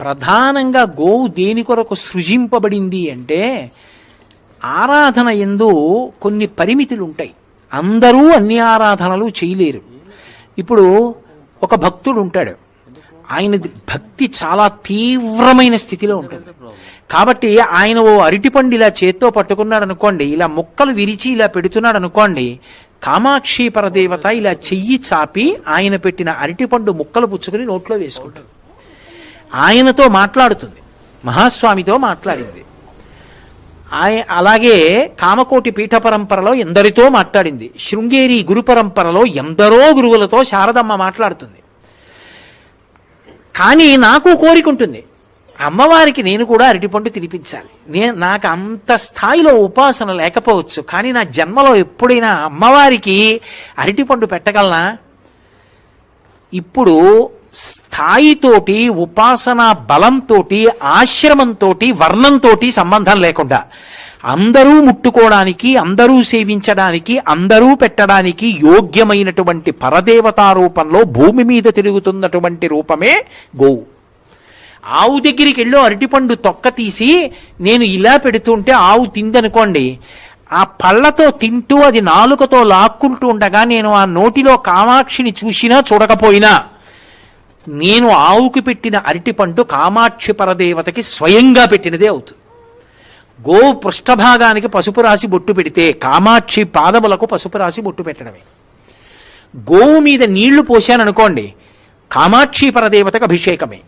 ప్రధానంగా గోవు దేని కొరకు సృజింపబడింది అంటే ఆరాధన ఎందు కొన్ని పరిమితులు ఉంటాయి అందరూ అన్ని ఆరాధనలు చేయలేరు. ఇప్పుడు ఒక భక్తుడు ఉంటాడు. ఆయన భక్తి చాలా తీవ్రమైన స్థితిలో ఉంటుంది కాబట్టి ఆయన ఓ అరటిపండు ఇలా చేత్తో పట్టుకున్నాడు అనుకోండి ఇలా ముక్కలు విరిచి ఇలా పెడుతున్నాడు అనుకోండి కామాక్షి పరదేవత ఇలా చెయ్యి చాపి ఆయన పెట్టిన అరటిపండు ముక్కలు పుచ్చుకుని నోట్లో వేసుకుంటాడు. ఆయనతో మాట్లాడుతుంది. మహాస్వామితో మాట్లాడింది. ఆయ అలాగే కామకోటి పీఠ పరంపరలో ఎందరితో మాట్లాడింది. శృంగేరి గురు పరంపరలో ఎందరో గురువులతో శారదమ్మ మాట్లాడుతుంది. కానీ నాకు కోరిక ఉంటుంది. అమ్మవారికి నేను కూడా అరటిపండు తినిపించాలి. నేను నాకు అంత స్థాయిలో ఉపాసన లేకపోవచ్చు. కానీ నా జన్మలో ఎప్పుడైనా అమ్మవారికి అరటిపండు పెట్టగలనా? ఇప్పుడు స్థాయితోటి ఉపాసనా బలంతోటి ఆశ్రమంతోటి వర్ణంతోటి సంబంధం లేకుండా అందరూ ముట్టుకోవడానికి అందరూ సేవించడానికి అందరూ పెట్టడానికి యోగ్యమైనటువంటి పరదేవతా రూపంలో భూమి మీద తిరుగుతున్నటువంటి రూపమే గోవు. ఆవు దగ్గరికి వెళ్ళి అరటిపండు తొక్క తీసి నేను ఇలా పెడుతుంటే ఆవు తిందనుకోండి ఆ పళ్ళతో తింటూ అది నాలుకతో లాక్కుంటూ ఉండగా నేను ఆ నోటిలో కామాక్షిని చూసినా చూడకపోయినా నేను ఆవుకి పెట్టిన అరటిపండు కామాక్షి పరదేవతకి స్వయంగా పెట్టినదే అవుతుంది. గోవు పృష్ఠభాగానికి పసుపు రాసి బొట్టు పెడితే కామాక్షి పాదములకు పసుపు రాసి బొట్టు పెట్టడమే. గోవు మీద నీళ్ళు పోశాననుకోండి కామాక్షి పరదేవతకు అభిషేకమే.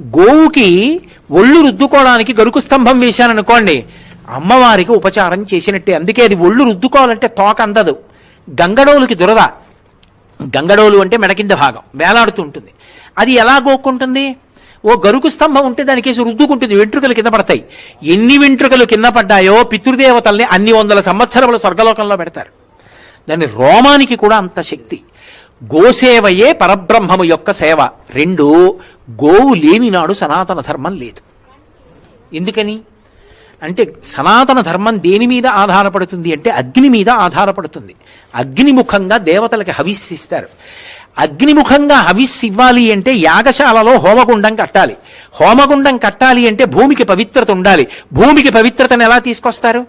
గోవుకి ఒళ్ళు రుద్దుకోవడానికి గరుకు స్తంభం వేశాననుకోండి అమ్మవారికి ఉపచారం చేసినట్టే. అందుకే అది ఒళ్ళు రుద్దుకోవాలంటే తోక అందదు. గంగడోలుకి దురద. గంగడోలు అంటే మెడ కింద భాగం. వేలాడుతూ ఉంటుంది. అది ఎలా గోక్కుంటుంది? ఓ గరుకు స్తంభం ఉంటే దానికేసి రుద్దుకుంటుంది వెంట్రుకలు కింద పడతాయి. ఎన్ని వెంట్రుకలు కింద పడ్డాయో పితృదేవతల్ని అన్ని వందల సంవత్సరములు స్వర్గలోకంలో పెడతారు. దాని రోమానికి కూడా అంత శక్తి. గోసేవయే పరబ్రహ్మము యొక్క సేవ. రెండు గోవు లేనినాడు సనాతన ధర్మం లేదు. ఎందుకని? అంటే సనాతన ధర్మం దేని మీద ఆధారపడుతుంది అంటే అగ్ని మీద ఆధారపడుతుంది. అగ్నిముఖంగా దేవతలకి హవిస్సిస్తారు అగ్నిముఖంగా హవిస్ ఇవ్వాలి అంటే యాగశాలలో హోమగుండం కట్టాలి. హోమగుండం కట్టాలి అంటే భూమికి పవిత్రత ఉండాలి. భూమికి పవిత్రతను ఎలా తీసుకొస్తారు?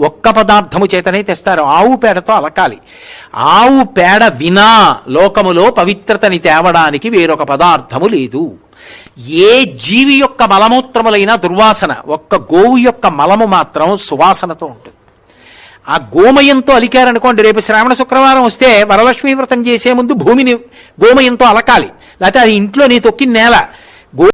ఒక్క పదార్థము చేతనే తెస్తారు. ఆవు పేడతో అలకాలి. ఆవు పేడ వినా లోకములో పవిత్రతని తేవడానికి వేరొక పదార్థము లేదు. ఏ జీవి యొక్క మలమూత్రములైనా దుర్వాసన ఒక్క గోవు యొక్క మలము మాత్రం సువాసనతో ఉంటుంది. ఆ గోమయంతో అలికారనుకోండి రేపు శ్రావణ శుక్రవారం వస్తే వరలక్ష్మీ వ్రతం చేసే ముందు భూమిని గోమయంతో అలకాలి. లేకపోతే అది ఇంట్లో నీ తొక్కిన నేల.